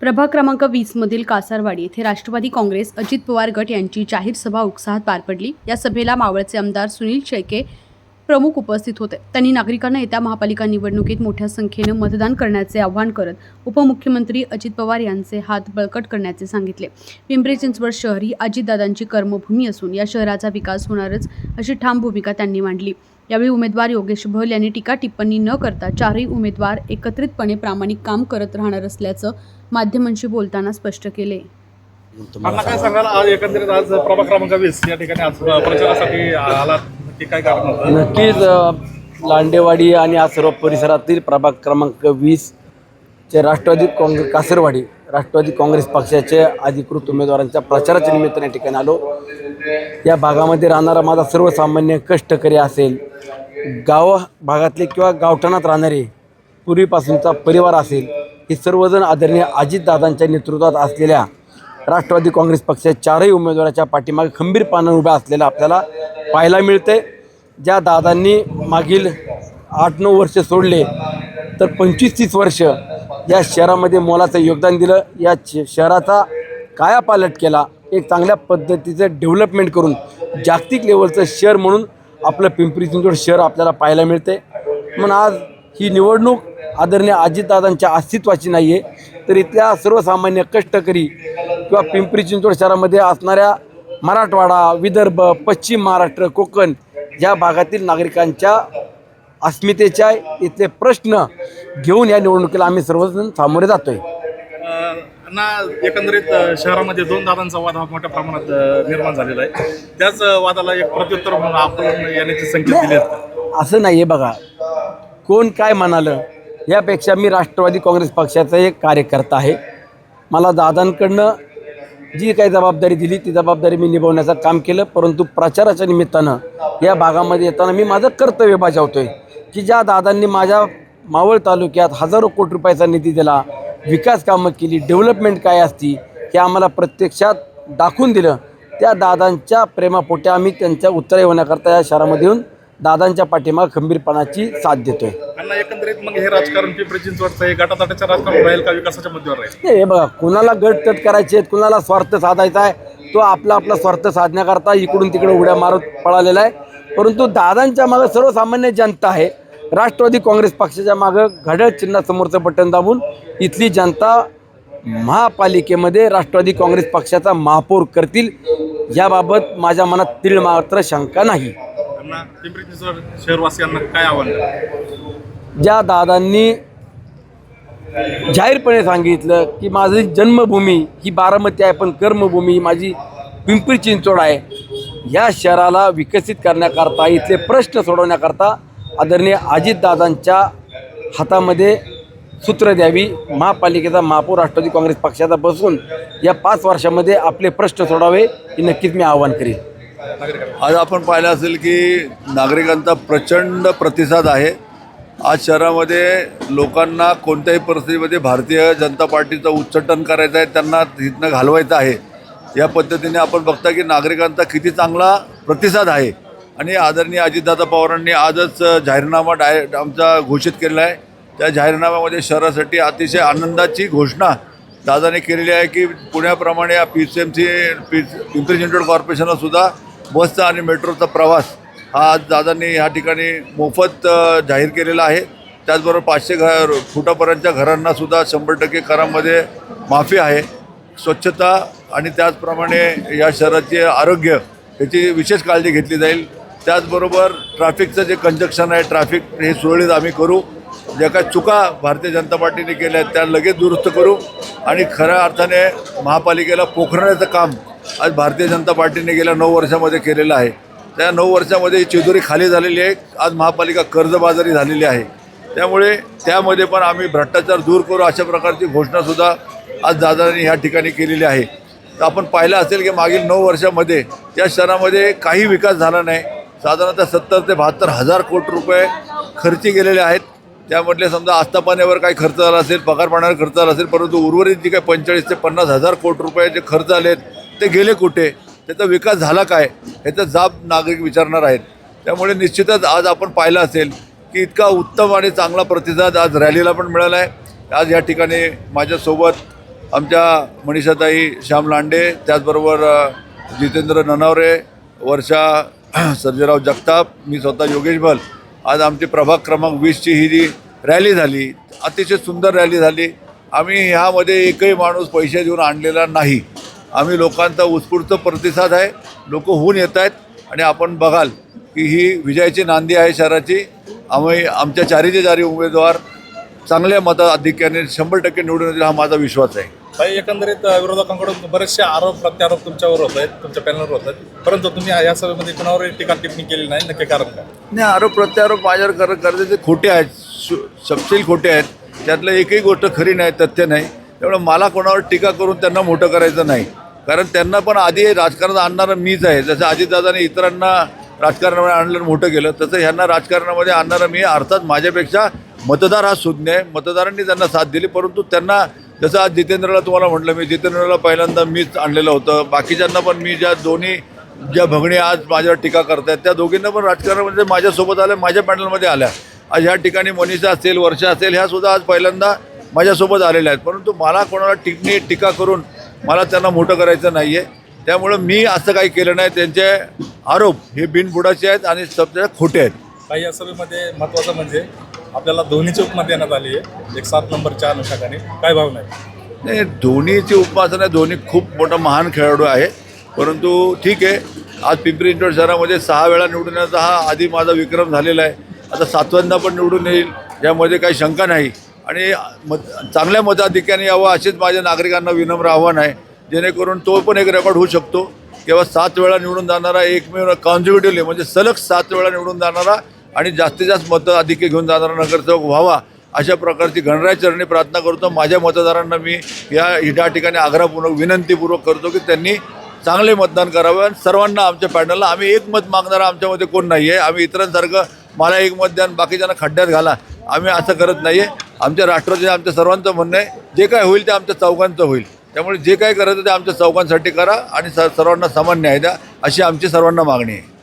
प्रभाग क्रमांक वीसमधील कासारवाडी येथे राष्ट्रवादी काँग्रेस अजित पवार गट यांची जाहीर सभा उत्साहात पार पडली. या सभेला मावळचे आमदार सुनील शेळके प्रमुख उपस्थित होते. त्यांनी नागरिकांना येत्या महापालिका निवडणुकीत मोठ्या संख्येनं मतदान करण्याचे आवाहन करत उपमुख्यमंत्री अजित पवार यांचे हात बळकट करण्याचे सांगितले. पिंपरी चिंचवड शहर ही अजितदादांची कर्मभूमी असून या शहराचा विकास होणारच अशी ठाम भूमिका त्यांनी मांडली. यावेळी उमेदवार योगेश भल यांनी टीका टिप्पणी न करता चारही उमेदवार एकत्रितपणे प्रामाणिक काम करत राहणार असल्याचं माध्यमांशी बोलताना स्पष्ट केले. मला काय सांगाल? आज एकंदरीत आज प्रभाग क्रमांक वीस या ठिकाणी आज प्रचारासाठी आला नक्की काय कारण होतं? नक्कीच लांडेवाडी आणि या सर्व परिसरातील प्रभाग क्रमांक वीस चे राष्ट्रवादी काँग्रेस कासरवाडी राष्ट्रवादी काँग्रेस पक्षाचे अधिकृत उमेदवारांच्या प्रचाराच्या निमित्ताने या ठिकाणी आलो. या भागामध्ये राहणारा माझा सर्वसामान्य कष्टकरी असेल गाव भागातले किंवा गावठाणात राहणारे पूर्वीपासूनचा परिवार असेल हे सर्वजण आदरणीय अजितदादांच्या नेतृत्वात असलेल्या राष्ट्रवादी काँग्रेस पक्षाच्या चारही उमेदवाराच्या पाठीमागे खंबीरपणे उभ्या असलेला आपल्याला पाहायला मिळते. ज्या दादांनी मागील आठ नऊ वर्ष सोडले तर पंचवीस तीस वर्ष या शहरामध्ये मोलाचं योगदान दिलं. या श- शहराचा कायापालट केला. एक चांगल्या पद्धतीचं डेव्हलपमेंट करून जागतिक लेवलचं शहर म्हणून आपलं पिंपरी चिंचवड शहर आपल्याला पाहायला मिळते म्हणून आज ही निवडणूक आदरणीय अजितदादांच्या अस्तित्वाची नाही आहे तर इथल्या सर्वसामान्य कष्टकरी किंवा पिंपरी चिंचवड शहरामध्ये असणाऱ्या मराठवाडा विदर्भ पश्चिम महाराष्ट्र कोकण या भागातील नागरिकांच्या अस्मितेच्या इथले प्रश्न घेऊन या निवडणुकीला आम्ही सर्वजण सामोरे जातोय. अं, ना एकंदरीत शहरामध्ये दोन दादांचा वाद हा मोठ्या प्रमाणात निर्माण झालेला आहे. त्याच वादाला एक प्रत्युत्तर म्हणून आपण येण्याचे संकेत दिले असं नाही आहे बघा. कोण काय म्हणालं यापेक्षा मी राष्ट्रवादी काँग्रेस पक्षाचा एक कार्यकर्ता आहे. मला दादांकडनं जी काही जबाबदारी दिली ती जबाबदारी मी निभावण्याचं काम केलं. परंतु प्रचाराच्या निमित्तानं या भागामध्ये येताना मी माझं कर्तव्य बजावतोय. की ज्या दादांनी माझ्या मावळ तालुक्यात हजारो कोटी रुपयाचा निधी दिला विकास कामं केली डेव्हलपमेंट काय असती हे आम्हाला प्रत्यक्षात दाखवून दिलं. त्या दादांच्या प्रेमापोटी आम्ही त्यांच्या उत्तरे होण्याकरता या शहरामध्ये येऊन दादांच्या पाठीमाग खंबीरपणाची साथ देतोय. एकंदरीत मग हे राजकारण पिंपरी चिंचवडचं हे गटातटाच्या राजकारण राहील का विकासाच्या मुद्द्यावर राहील? नाही हे बघा कुणाला गट तट करायचे आहेत कुणाला स्वार्थ साधायचा आहे तो आपला आपला स्वार्थ साधण्याकरता इकडून तिकडे उड्या मारत पळालेला आहे. परंतु दादांच्या मागं सर्वसामान्य जनता आहे. राष्ट्रवादी काँग्रेस पक्षाच्या मागं घड्याळ चिन्हासमोरचं बटन दाबून इथली जनता महापालिकेमध्ये राष्ट्रवादी काँग्रेस पक्षाचा महापौर करतील याबाबत माझ्या मनात तीळ मात्र शंका नाही. शहरवासियांना काय आव्हान? ज्या दादांनी जाहीरपणे सांगितलं की माझी जन्मभूमी ही बारामती आहे पण कर्मभूमी माझी पिंपरी चिंचवड आहे. या शहराला विकसित करण्याकरता इथले प्रश्न सोडवण्याकरता आदरणीय अजितदादांच्या हातामध्ये सूत्र द्यावी. महापालिकेचा महापौर राष्ट्रवादी काँग्रेस पक्षाचा बसून या पाच वर्षामध्ये आपले प्रश्न सोडावे हे नक्कीच मी आवाहन करेन. आज आपण पाहिलं असेल की नागरिकांचा प्रचंड प्रतिसाद आहे. आज शहरामध्ये लोकांना कोणत्याही परिस्थितीमध्ये भारतीय जनता पार्टीचं उच्चाटन करायचं आहे त्यांना तिथनं घालवायचं आहे. या पद्धतीने आपण बघता की नागरिकांचा किती चांगला प्रतिसाद आहे. आणि आदरणीय अजितदादा पवारांनी आजच जाहीरनामा डाय आमचा घोषित केलेला आहे. त्या जाहीरनाम्यामध्ये शहरासाठी अतिशय आनंदाची घोषणा दादाने केलेली आहे की पुण्याप्रमाणे या P C M C P Pimpri Chinchwad कॉर्पोरेशनलासुद्धा बसचा आणि मेट्रोचा प्रवास हा आज दादांनी ह्या ठिकाणी मोफत जाहीर केलेला आहे. त्याचबरोबर पाचशे घर फुटापर्यंतच्या घरांनासुद्धा शंभर टक्के करामध्ये माफी आहे. स्वच्छता आणि त्याचप्रमाणे या शहराचे आरोग्य याची विशेष काळजी घेतली जाईल. त्याचबरोबर ट्रॅफिकचं जे कंजक्शन आहे ट्रॅफिक हे सुरळीत आम्ही करू. ज्या काही चुका भारतीय जनता पार्टीने केल्या आहेत त्या लगेच दुरुस्त करू. आणि खऱ्या अर्थाने महापालिकेला पोखरण्याचं काम आज भारतीय जनता पार्टीने गेल्या नऊ वर्षामध्ये केलेलं आहे. त्या नऊ वर्षामध्ये ही चिदोरी खाली झालेली आहे. आज महापालिका कर्जबाजारी झालेली आहे. त्यामुळे त्यामध्ये पण आम्ही भ्रष्टाचार दूर करू अशा प्रकारची घोषणासुद्धा आज दादांनी ह्या ठिकाणी केलेली आहे. तर आपण पाहिलं असेल की मागील नऊ वर्षामध्ये या शहरामध्ये काही विकास झाला नाही. साधारणतः सत्तर ते बहात्तर हजार कोटी रुपये खर्ची गेलेले आहेत. त्यामधले समजा आस्थापनेवर काही खर्च झाला असेल पगार पाण्यावर खर्च झाला असेल परंतु उर्वरित जे काही पंचेचाळीस ते पन्नास हजार कोटी रुपये जे खर्च आले आहेत ते गेले कुठे? त्याचा विकास झाला काय? ह्याचा जाब नागरिक विचारणार आहेत. त्यामुळे निश्चितच आज आपण पाहिलं असेल की इतका उत्तम आणि चांगला प्रतिसाद आज रॅलीला पण मिळाला आहे आज या ठिकाणी माझ्यासोबत आमच्या मनीषाताई श्याम लांडे त्याचबरोबर जितेंद्र ननावरे वर्षा सर्जेराव जगताप मी स्वतः योगेश भल. आज आमची प्रभाग क्रमांक वीसची ही जी रॅली झाली अतिशय सुंदर रॅली झाली. आम्ही ह्यामध्ये एकही माणूस पैसे देऊन आणलेला नाही. आम्ही लोकांचा उत्स्फूर्त प्रतिसाद आहे. लोक होऊन येत आहेत आणि आपण बघाल की ही विजयाची नांदी आहे शहराची. आम्ही आमच्या चारीचे चारी उमेदवार चांगल्या मताधिक्याने शंभर टक्के निवडून येतील हा माझा विश्वास आहे. काही एकंदरीत विरोधकांकडून बरेचसे आरोप प्रत्यारोप तुमच्यावर होत आहेत तुमच्या पॅनलवर होत आहेत. परंतु तुम्ही या सभेमध्ये कुणावर टीका टिप्पणी केली नाही नक्की कारण काय? नाही आरोप प्रत्यारोप माझ्यावर कर करते ते खोटे आहेत सपशील खोटे आहेत. त्यातलं एकही गोष्ट खरी नाही तथ्य नाही. त्यामुळे मला कोणावर टीका करून त्यांना मोठं करायचं नाही. कारण त्यांना पण आधी राजकारणात आणणारं मीच आहे. जसं अजितदादाने इतरांना राजकारणामध्ये आणलं आणि मोठं केलं तसं ह्यांना राजकारणामध्ये आणणारं मी अर्थात माझ्यापेक्षा मतदार हा सुज्ञ आहे. मतदारांनी त्यांना साथ दिली परंतु त्यांना जसं आज जितेंद्रला तुम्हाला म्हटलं मी जितेंद्रला पहिल्यांदा मीच आणलेलं होतं. बाकीच्यांना पण मी ज्या दोन्ही ज्या भगणी आज माझ्यावर टीका करतायत त्या दोघींना पण राजकारणामध्ये म्हणजे माझ्यासोबत आल्या माझ्या पॅनलमध्ये आल्या. आज ह्या ठिकाणी मनीषा असेल वर्षा असेल ह्या सुद्धा आज पहिल्यांदा माझ्यासोबत आलेल्या आहेत. परंतु मला कोणाला टिकणी टीका करून मला त्यांना मोठं करायचं नाही आहे त्यामुळं मी असं काही केलं नाही. त्यांचे आरोप हे बिनबुडाचे आहेत आणि सब खोटे आहेत. काही या सभेमध्ये महत्त्वाचं म्हणजे आपल्याला धोनीची उपमा देण्यात आली आहे. एक सात नंबरच्या अनुषंगाने काय भावना आहे? नाही धोनीची उपासना धोनी खूप मोठा महान खेळाडू आहे. परंतु ठीक आहे आज पिंपरी चिंचवड शहरामध्ये सहा वेळा निवडून येण्याचा हा आधी माझा विक्रम झालेला आहे. आता सातव्यांदा पण निवडून येईल यामध्ये काही शंका नाही. आणि मत चांगल्या मताधिक्याने यावं असेच माझ्या नागरिकांना विनम्र आव्हान आहे. जेणेकरून तो पण एक रेकॉर्ड होऊ शकतो. किंवा सात वेळा निवडून जाणारा एकमेव कॉन्झिक्युटिव्हली म्हणजे सलग सात वेळा निवडून जाणारा आणि जास्तीत जास्त मताधिक्य घेऊन जाणारा नगरसेवक व्हावा अशा प्रकारची गणराय चरणी प्रार्थना करतो. माझ्या मतदारांना मी या या ठिकाणी आग्रहपूर्वक विनंतीपूर्वक करतो की त्यांनी चांगले मतदान करावं आणि सर्वांना आमच्या पॅनलला आम्ही एक मत मागणारा आमच्यामध्ये कोण नाही आहे आम्ही इतरांसारखं मला एक मत द्या आणि बाकीच्यांना खड्ड्यात घाला. आम्ही असं करत नाही आहे आमच्या राष्ट्राचे आमच्या सर्वांचं म्हणणं आहे जे काय होईल ते आमच्या चौघांचं होईल. त्यामुळे जे काय करायचं ते आमच्या चौघांसाठी करा आणि स सर्वांना समान न्याय द्या अशी आमची सर्वांना मागणी आहे.